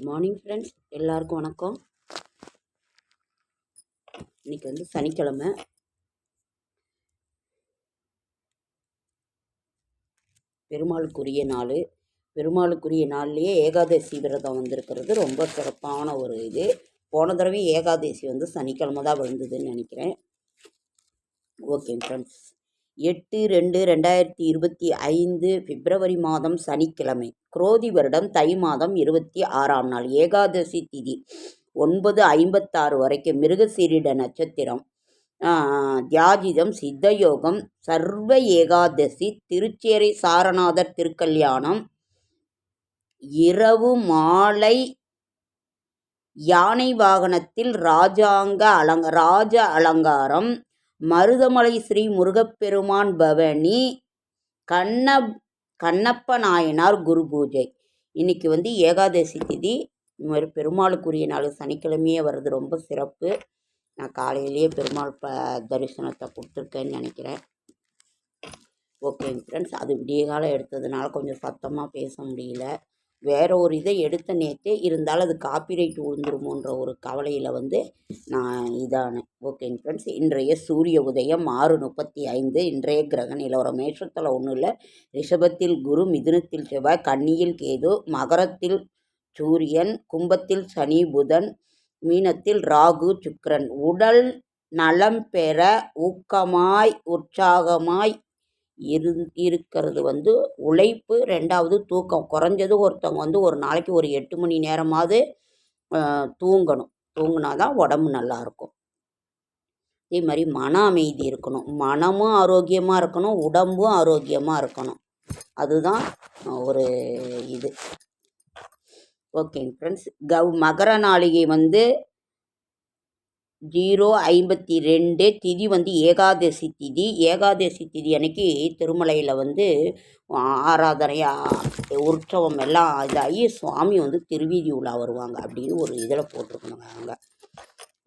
Good morning friends எல்லாருக்கும் வணக்கம். இன்னைக்கு வந்து சனிக்கிழமை. பெருமாளுக்குரிய நாள். பெருமாளுக்குரிய நாள்லேயே ஏகாதசி விரதம் வந்திருக்கிறது. ரொம்ப சிறப்பான ஒரு இது. போன தடவை ஏகாதசி வந்து சனிக்கிழமை தான் விழுந்ததுன்னு நினைக்கிறேன். ஓகே ஃப்ரெண்ட்ஸ் எட்டு ரெண்டு ரெண்டாயிரத்தி இருபத்தி ஐந்து பிப்ரவரி மாதம் சனிக்கிழமை. குரோதி வருடம் தை மாதம் இருபத்தி ஆறாம் நாள். ஏகாதசி திதி ஒன்பது ஐம்பத்தாறு வரைக்கும். மிருகசீரிட நட்சத்திரம். தியாஜிதம் சித்தயோகம் சர்வ ஏகாதசி திருச்சேரை சாரநாதர் திருக்கல்யாணம் இரவு மாலை யானை வாகனத்தில் ராஜாங்க அலங்க ராஜ அலங்காரம் மருதமலை ஸ்ரீ முருகப்பெருமான் பவனி கண்ண கண்ணப்ப நாயனார் குரு பூஜை. இன்னைக்கு வந்து ஏகாதசி திதி. இது மாதிரி பெருமாளுக்குரிய நாள் சனிக்கிழமையே வர்றது ரொம்ப சிறப்பு. நான் காலையிலேயே பெருமாள் ப தரிசனத்தை கொடுத்துருக்கேன்னு நினைக்கிறேன். ஓகேங்க ஃப்ரெண்ட்ஸ் அது விடிய காலம் எடுத்ததுனால கொஞ்சம் சத்தமாக பேச முடியல. வேற ஒரு இதை எடுத்த நேற்றே இருந்தாலும் அது காப்பிரைட் விழுந்துருமோன்ற ஒரு கவலையில் வந்து நான் இதானேன். ஓகேங்க ஃப்ரெண்ட்ஸ் இன்றைய சூரிய உதயம் ஆறு முப்பத்தி ஐந்து இன்றைய கிரக நிலவரம். மேஷத்தில் ஒன்றும் இல்லை. ரிஷபத்தில் குரு மிதுனத்தில் செவ்வாய் கன்னியில் கேது மகரத்தில் சூரியன் கும்பத்தில் சனி புதன் மீனத்தில் ராகு சுக்கரன். உடல் நலம் பெற ஊக்கமாய் உற்சாகமாய் இரு இருக்கிறது வந்து உழைப்பு ரெண்டாவது தூக்கம். குறைஞ்சது ஒருத்தவங்க வந்து ஒரு நாளைக்கு ஒரு எட்டு மணி நேரமாவது தூங்கணும். தூங்கினா தான் உடம்பு நல்லா இருக்கும். அதே மாதிரி மன அமைதி இருக்கணும். மனமும் ஆரோக்கியமாக இருக்கணும். உடம்பும் ஆரோக்கியமாக இருக்கணும். அதுதான் ஒரு இது. ஓகேங்க ஃப்ரெண்ட்ஸ். கவ் மகர நாளிகை வந்து ஜீரோ ஐம்பத்தி ரெண்டு திதி வந்து ஏகாதசி திதி. ஏகாதசி திதி அன்னைக்கு திருமலையில் வந்து ஆராதனையாக உற்சவம் எல்லாம் இதாகி சுவாமி வந்து திருவீதி உலா வருவாங்க அப்படின்னு ஒரு இதில் போட்டிருக்கணுங்க அங்கே.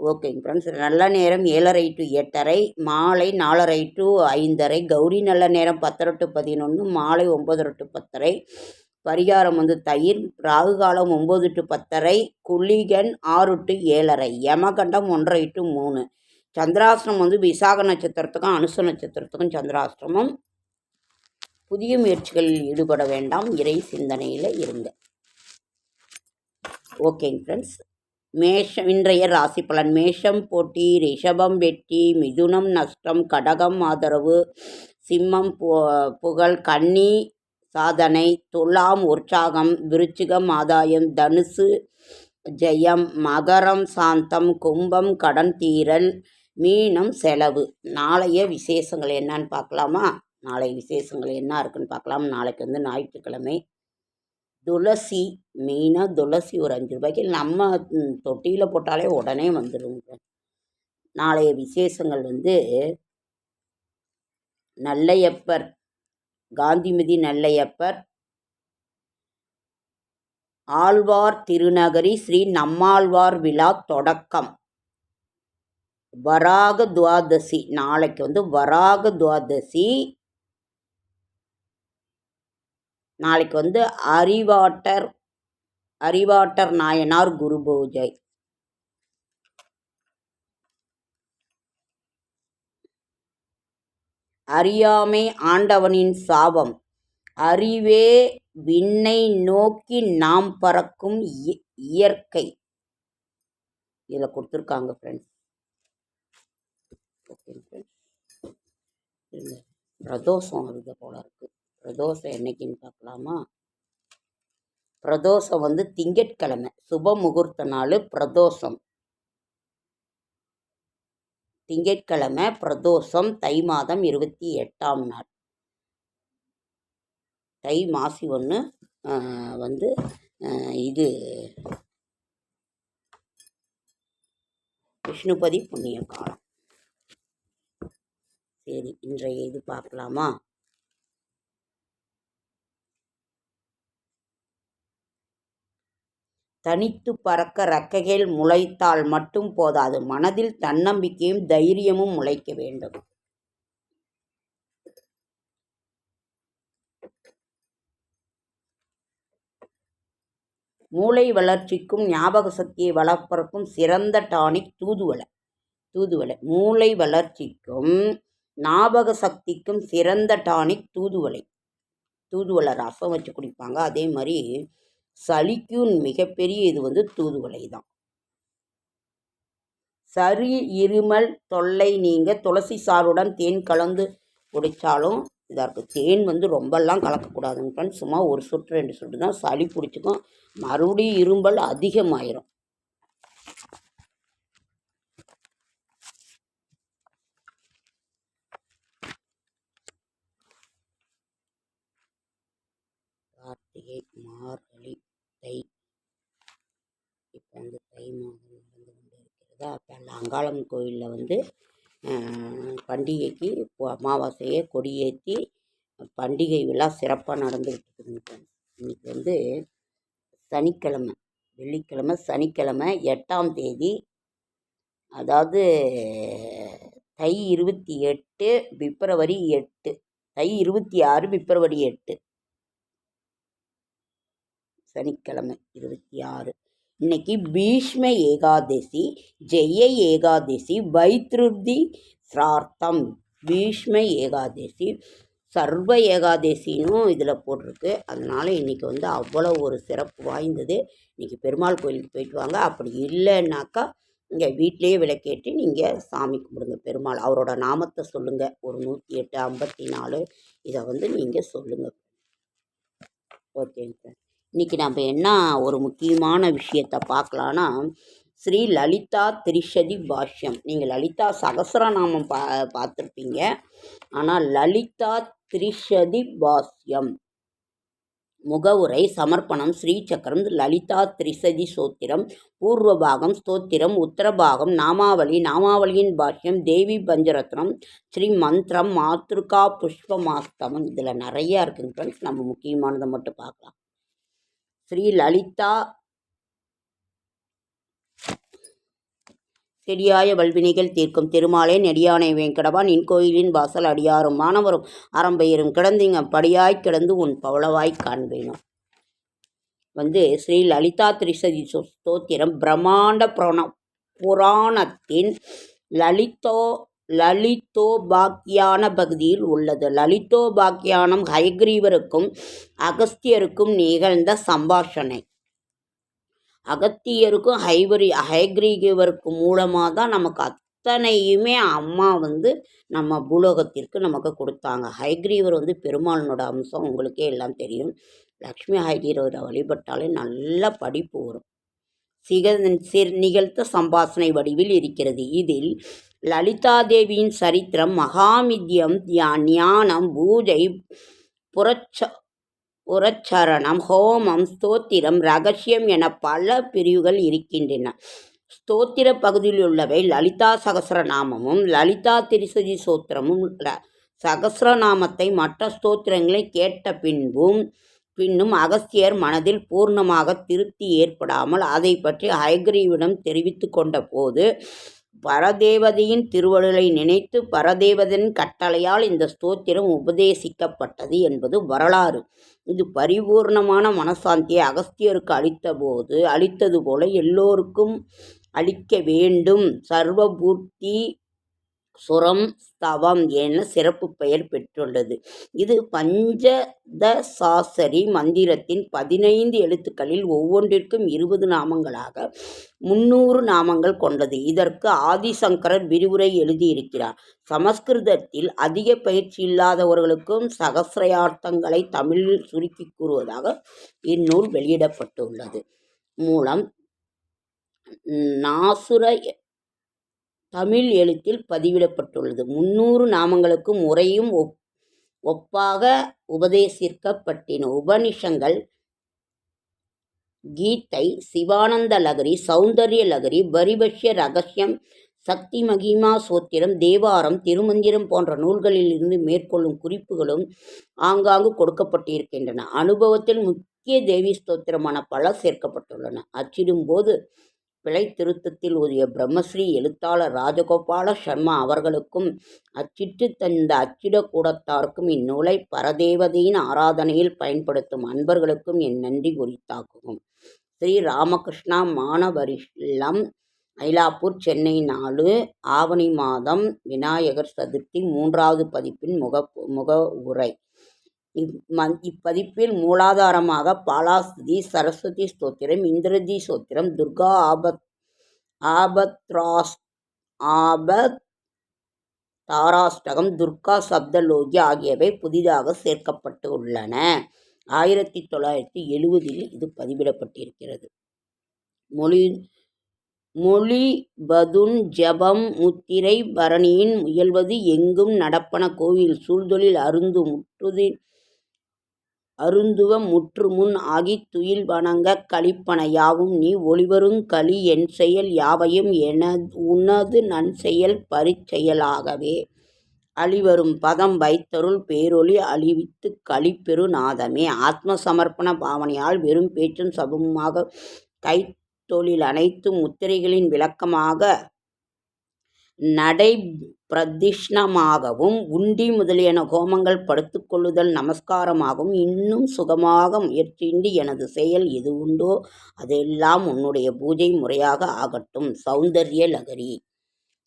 ஓகேங்க ஃப்ரெண்ட்ஸ் நல்ல நேரம் ஏழரை டு எட்டரை மாலை நாலரை டு ஐந்தரை கௌரி நல்ல நேரம் பத்தரை டு பதினொன்று மாலை ஒம்பதரை டு பத்தரை. பரிகாரம் வந்து தயிர் ராகு காலம் ஒம்பது டு பத்தரை குளிகன் ஆறு டு ஏழரை யமகண்டம் ஒன்றரை டு மூணு. சந்திராஷ்டிரம் வந்து விசாக நட்சத்திரத்துக்கும் அனுச நட்சத்திரத்துக்கும் சந்திராஷ்டிரமம். புதிய முயற்சிகளில் ஈடுபட வேண்டாம் இறை சிந்தனையில் இருங்க. ஓகேங்க ஃப்ரெண்ட்ஸ். மேஷம் இன்றைய ராசி பலன். மேஷம் போட்டி ரிஷபம் வெற்றி மிதுனம் நஷ்டம் கடகம் ஆதரவு சிம்மம் பு புகழ் கன்னி சாதனை துலாம் உற்சாகம் விருச்சிகம் ஆதாயம் தனுசு ஜெயம் மகரம் சாந்தம் கும்பம் கடன் தீரல் மீனம் செலவு. நாளைய விசேஷங்கள் என்னன்னு பார்க்கலாமா? நாளை விசேஷங்கள் என்ன இருக்குன்னு பார்க்கலாம். நாளைக்கு வந்து ஞாயிற்றுக்கிழமை. துளசி மெயினாக துளசி ஒரு அஞ்சு ரூபாய்க்கு. நம்ம தொட்டியில் போட்டாலே உடனே வந்துடுங்க நாளைய விசேஷங்கள் வந்து நல்லையப்பர் காந்திமதி நல்லையப்பர். ஆழ்வார் திருநகரி ஸ்ரீ நம்மாழ்வார் விழா தொடக்கம். வராக துவாதசி நாளைக்கு வந்து வராக துவாதசி. நாளைக்கு வந்து அறிவாட்டர் அறிவாட்டர் நாயனார் குரு பூஜை. அறியாமை ஆண்டவனின் சாபம். அறிவே விண்ணை நோக்கி நாம் பறக்கும் இய- இயற்கை. இதில் கொடுத்துருக்காங்க ஃப்ரெண்ட்ஸ் ஓகே ஃப்ரெண்ட்ஸ் பிரதோஷம் வருது போல இருக்கு. பிரதோஷம் என்னைக்குன்னு பார்க்கலாமா? பிரதோஷம் வந்து திங்கட்கிழமை. சுப முகூர்த்த நாள் பிரதோஷம். திங்கட்கிழமை பிரதோஷம் தை மாதம் இருபத்தி எட்டாம் நாள். தை மாசி ஒன்று வந்து இது விஷ்ணுபதி புண்ணிய காலம் சரி இன்றைய இது பார்க்கலாமா? தனித்து பறக்க ரெக்கைகள் முளைத்தால் மட்டும் போதாது. மனதில் தன்னம்பிக்கையும் தைரியமும் முளைக்க வேண்டும். மூளை வளர்ச்சிக்கும் ஞாபக சக்தியை வளர்ப்பதற்கும் சிறந்த டானிக் தூதுவளை. தூதுவளை. மூளை வளர்ச்சிக்கும் ஞாபக சக்திக்கும் சிறந்த டானிக் தூதுவளை. தூதுவளை ரசம் வச்சு குடிப்பாங்க. அதே மாதிரி சளிக்கும் மிகப்பெரிய இது வந்து தூதுவளை தான். சரி இருமல் தொல்லை நீங்க துளசி சாறுடன் தேன் கலந்து குடித்தாலும் இதாக இருக்குது தேன் வந்து ரொம்பலாம் கலக்கக்கூடாதுங்க ஃப்ரெண்ட்ஸ் சும்மா ஒரு சொட்டு ரெண்டு சொட்டு தான் சளி பிடிச்சிக்கும். மறுபடியும் இருமல் அதிகமாயிரும். கார்த்திகை மார்கழி தை இப்போ வந்து தை மாதம் நடந்து கொண்டு இருக்கிறது அப்போ அந்த அங்காளம் கோயிலில் வந்து பண்டிகைக்கு இப்போ அமாவாசையை கொடியேற்றி பண்டிகை விழா சிறப்பாக நடந்துக்கிட்டு இருக்குதுங்க இன்னைக்கு வந்து சனிக்கிழமை வெள்ளிக்கிழமை சனிக்கிழமை எட்டாம் தேதி அதாவது தை இருபத்தி எட்டு பிப்ரவரி எட்டு தை இருபத்தி ஆறு பிப்ரவரி எட்டு. சனிக்கிழமை இருபத்தி ஆறு. இன்னைக்கு பீஷ்ம ஏகாதசி ஜெய ஏகாதசி வைத்ருதி சிரார்த்தம் பீஷ்ம ஏகாதசி சர்வ ஏகாதசினும் இதில் போட்டிருக்கு. அதனால் இன்றைக்கி வந்து அவ்வளோ ஒரு சிறப்பு வாய்ந்தது. இன்றைக்கி பெருமாள் கோயிலுக்கு போயிட்டு வாங்க. அப்படி இல்லைன்னாக்கா இங்கே வீட்டிலேயே விளக்கேற்றி நீங்கள் சாமி கும்பிடுங்க பெருமாள். அவரோட நாமத்தை சொல்லுங்கள் ஒரு நூற்றி எட்டு ஐம்பத்தி நாலு. இதை வந்து நீங்கள் சொல்லுங்கள் ஓகேங்க சார். இன்றைக்கி நம்ம என்ன ஒரு முக்கியமான விஷயத்தை பார்க்கலான்னா ஸ்ரீ லலிதா திரிஷதி பாஷ்யம். நீங்கள் லலிதா சகசரநாமம் பா பார்த்துருப்பீங்க. ஆனால் லலிதா திரிஷதி பாஷ்யம். முகவுரை சமர்ப்பணம் ஸ்ரீசக்கரம் லலிதா திரிசதி சோத்திரம் பூர்வபாகம் ஸ்தோத்திரம் உத்தரபாகம் நாமாவளி நாமாவளியின் பாஷ்யம் தேவி பஞ்சரத்னம் ஸ்ரீ மந்திரம் மாத்ருகா புஷ்பமாஸ்தமம். இதில் நிறையா இருக்குங்க ஃப்ரெண்ட்ஸ் நம்ம முக்கியமானதை மட்டும் பார்க்கலாம். ஸ்ரீ லலிதா செடியாய வல்வினைகள் தீர்க்கும் திருமாலே நெடியானை வெங்கடவான் நின் கோயிலின் வாசல் அடியாரும் மாணவரும் அறம்பெயரும் கிடந்தீங்க. படியாய் கிடந்து உன் பவளவாய் காண்பேனும் வந்து ஸ்ரீ லலிதா திரிசதி ஸ்தோத்திரம். பிரம்மாண்ட புராண புராணத்தின் லலிதோ லலிதோபாக்கியான பகுதியில் உள்ளது. லலிதோபாக்கியானம் ஹயக்ரீவருக்கும் அகஸ்தியருக்கும் நிகழ்ந்த சம்பாஷணை. அகத்தியருக்கும் ஹைவரி ஹயக்ரீவருக்கும் மூலமாக தான் நமக்கு அத்தனையுமே அம்மா வந்து நம்ம பூலோகத்திற்கு நமக்கு கொடுத்தாங்க. ஹைக்ரீவர் வந்து பெருமாளனோட அம்சம் உங்களுக்கே எல்லாம் தெரியும். லக்ஷ்மி ஹைகிரவரை வழிபட்டாலே நல்ல படிப்பு வரும். சிக நிகழ்த்த சம்பாசனை வடிவில் இருக்கிறது. இதில் லலிதா தேவியின் சரித்திரம் மகாமித்யம் ஞானம் பூஜை புரட்ச புரச்சரணம் ஹோமம் ஸ்தோத்திரம் ரகசியம் என பல பிரிவுகள் இருக்கின்றன. ஸ்தோத்திர பகுதியில் உள்ளவை லலிதா சகஸ்ரநாமமும் லலிதா திரிசதி சோத்திரமும் ல- மற்ற ஸ்தோத்திரங்களை கேட்ட பின்பும் பின்னும் அகஸ்தியர் மனதில் பூர்ணமாக திருப்தி ஏற்படாமல் அதை பற்றி ஹயக்ரீவிடம் தெரிவித்து கொண்ட போது பரதேவதையின் திருவருளை நினைத்து பரதேவதன் கட்டளையால் இந்த ஸ்தோத்திரம் உபதேசிக்கப்பட்டது என்பது வரலாறு. இது பரிபூர்ணமான மனசாந்தியை அகஸ்தியருக்கு அளித்தபோது அளித்தது போல எல்லோருக்கும் அளிக்க வேண்டும். சர்வபூர்த்தி சுரம் ஸ்தவம் என சிறப்பு பெயர் பெற்றுள்ளது. இது பஞ்சதசாசரி மந்திரத்தின் பதினைந்து எழுத்துக்களில் ஒவ்வொன்றிற்கும் இருபது நாமங்களாக முன்னூறு நாமங்கள் கொண்டது. இதற்கு ஆதிசங்கரர் விரிவுரை எழுதியிருக்கிறார். சமஸ்கிருதத்தில் அதிக பயிற்சி இல்லாதவர்களுக்கும் சகசிரயார்த்தங்களை தமிழில் சுருக்கி கூறுவதாக இந்நூல் வெளியிடப்பட்டுள்ளது. மூலம் நாசுர தமிழ் எழுத்தில் பதிவிடப்பட்டுள்ளது. முன்னூறு நாமங்களுக்கும் முறையும் ஒப் ஒப்பாக உபதேசிக்கப்பட்டின உபனிஷங்கள் கீதை சிவானந்த லகரி சௌந்தர்ய லகரி பரிபஷ்ய ரகசியம் சக்தி மகிமா சோத்திரம் தேவாரம் திருமந்திரம் போன்ற நூல்களிலிருந்து மேற்கொள்ளும் குறிப்புகளும் ஆங்காங்கு கொடுக்கப்பட்டிருக்கின்றன. அனுபவத்தில் முக்கிய தேவி ஸ்தோத்திரமான பல சேர்க்கப்பட்டுள்ளன அச்சிடும்போது பிழை திருத்தத்தில் உரிய பிரம்மஸ்ரீ எழுத்தாளர் ராஜகோபால சர்மா அவர்களுக்கும் அச்சிட்டு தந்த அச்சிடக்கூடத்தாருக்கும் இந்நூலை பரதேவதையின் ஆராதனையில் பயன்படுத்தும் அன்பர்களுக்கும் என் நன்றி குறித்தாக்குவோம். ஸ்ரீ ராமகிருஷ்ணா மானவரில்லம் மயிலாப்பூர் சென்னை நாலு ஆவணி மாதம் விநாயகர் சதுர்த்தி மூன்றாவது பதிப்பின் முக முக உரை. இப்பதிப்பில் மூலாதாரமாக பாலாஸ்தி சரஸ்வதி ஸ்தோத்திரம் இந்திரஜி ஸ்தோத்திரம் துர்கா ஆபத் ஆபத்ராஸ் ஆபத் தாராஷ்டகம் துர்கா சப்தலோகி ஆகியவை புதிதாக சேர்க்கப்பட்டு உள்ளன. ஆயிரத்தி தொள்ளாயிரத்தி எழுவதில் இது பதிவிடப்பட்டிருக்கிறது. மொழி மொழி பதுன் ஜெபம் முத்திரை பரணியின் முயல்வது எங்கும் நடப்பன கோவில் சூழ்தொழில் அருந்து முற்றுதி அருந்துவ முற்றுமுன் ஆகித் துயில் வணங்கக் களிப்பன யாவும் நீ ஒளிவருங் களி என் செயல் யாவையும் என உனது நன்செயல் பரிச்செயலாகவே அழிவரும் பதம் வைத்தருள் பேரொளி அழிவித்து களிப்பெரு நாதமே. ஆத்ம சமர்ப்பண பாவனையால் வெறும் பேச்சும் சபமுமாக கைத்தொழில் அனைத்தும் முத்திரைகளின் விளக்கமாக நடை பிரதிஷ்ணமாகவும் உண்டி முதலியன ஹோமங்கள் படுத்துக்கொள்ளுதல் நமஸ்காரமாகவும் இன்னும் சுகமாக முயற்சியின்றி எனது செயல் எது உண்டோ அதெல்லாம் உன்னுடைய பூஜை முறையாக ஆகட்டும். சௌந்தர்ய லகரி.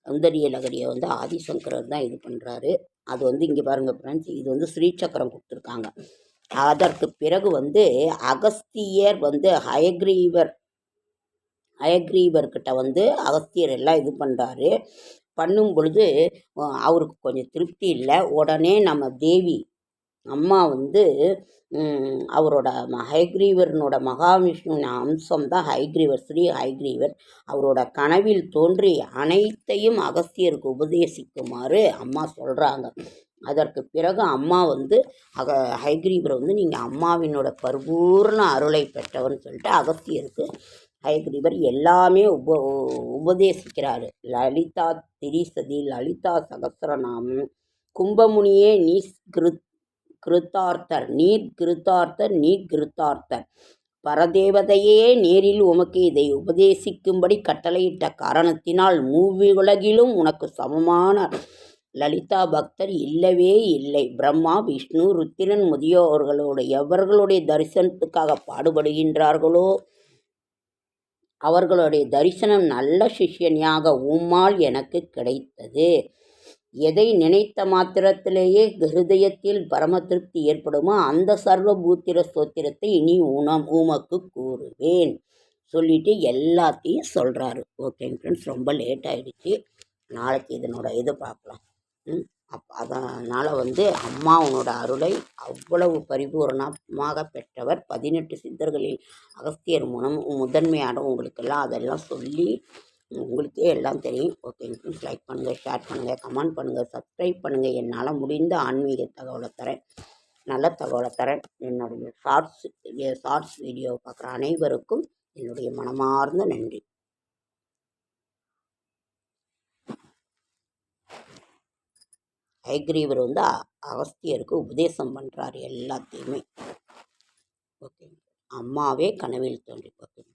சௌந்தரிய லகரியை வந்து ஆதிசங்கரர் தான் இது பண்ணுறாரு அது வந்து இங்கே பாருங்கள் ஃப்ரெண்ட்ஸ் இது வந்து ஸ்ரீசக்கரம் கொடுத்துருக்காங்க. அதற்கு பிறகு வந்து அகஸ்தியர் வந்து ஹயக்ரீவர் ஹயக்ரீவர்கிட்ட வந்து அகஸ்தியர் எல்லாம் இது பண்ணுறாரு பண்ணும் பொழுது அவருக்கு கொஞ்சம் திருப்தி இல்லை. உடனே நம்ம தேவி அம்மா வந்து அவரோட ம- ஹயக்ரீவரனோட மகாவிஷ்ணுவின் அம்சம் தான் ஹைக்ரீவர் ஸ்ரீ ஹைக்ரீவர் அவரோட கனவில் தோன்றி அனைத்தையும் அகஸ்தியருக்கு உபதேசிக்குமாறு அம்மா சொல்கிறாங்க அதற்கு பிறகு அம்மா வந்து அக ஹைக்ரீவரை வந்து நீங்கள் அம்மாவினோட பரிபூர்ண அருளை பெற்றவன் சொல்லிட்டு அகஸ்தியருக்கு ஹயக்ரீவர் எல்லாமே உப உபதேசிக்கிறார். லலிதா திரிசதி லலிதா சகஸ்ரநாமம் கும்பமுனியே நீ கிருத் கிருத்தார்த்தர் நீர் கிருத்தார்த்தர் நீர் கிருத்தார்த்தர் பரதேவதையே நேரில் உமக்கு இதை உபதேசிக்கும்படி கட்டளையிட்ட காரணத்தினால் மூவுலகிலும் உனக்கு சமமான லலிதா பக்தர் இல்லவே இல்லை. பிரம்மா விஷ்ணு ருத்திரன் முதியோர்களோடு எவர்களுடைய தரிசனத்துக்காக பாடுபடுகின்றார்களோ அவர்களுடைய தரிசனம் நல்ல சிஷ்யனியாக உம்மால் எனக்கு கிடைத்தது. எதை நினைத்த மாத்திரத்திலேயே ஹிருதயத்தில் பரம திருப்தி ஏற்படுமோ அந்த சர்வபூத்திர ஸ்தோத்திரத்தை இனி உணம் உமக்கு கூறுவேன். சொல்லிட்டு எல்லாத்தையும் சொல்கிறாரு ஓகேங்க ஃப்ரெண்ட்ஸ் ரொம்ப லேட் ஆயிடுச்சு. நாளைக்கு இதனோட இது பார்க்கலாம். ம். அப் அதனால் வந்து அம்மா உன்னோட அருளை அவ்வளவு பரிபூரணமாக பெற்றவர் பதினெட்டு சித்தர்களில் அகஸ்தியர் மூலம் முதன்மையான உங்களுக்கெல்லாம் அதெல்லாம் சொல்லி உங்களுக்கே எல்லாம் தெரியும். ஓகே ஃப்ரெண்ட்ஸ் லைக் பண்ணுங்கள் ஷேர் பண்ணுங்கள் கமெண்ட் பண்ணுங்கள் சப்ஸ்கிரைப் பண்ணுங்கள் என்னால் முடிந்த ஆன்மீக தகவலை தரேன். நல்ல தகவலை தரேன். என்னுடைய ஷார்ட்ஸ் ஷார்ட்ஸ் வீடியோ பார்க்குற அனைவருக்கும் என்னுடைய மனமார்ந்த நன்றி. ஹைக்ரீவர் வந்து அகஸ்தியருக்கு உபதேசம் பண்ணுறாரு எல்லாத்தையுமே. ஓகே. அம்மாவே கனவில் தோன்றி ஓகே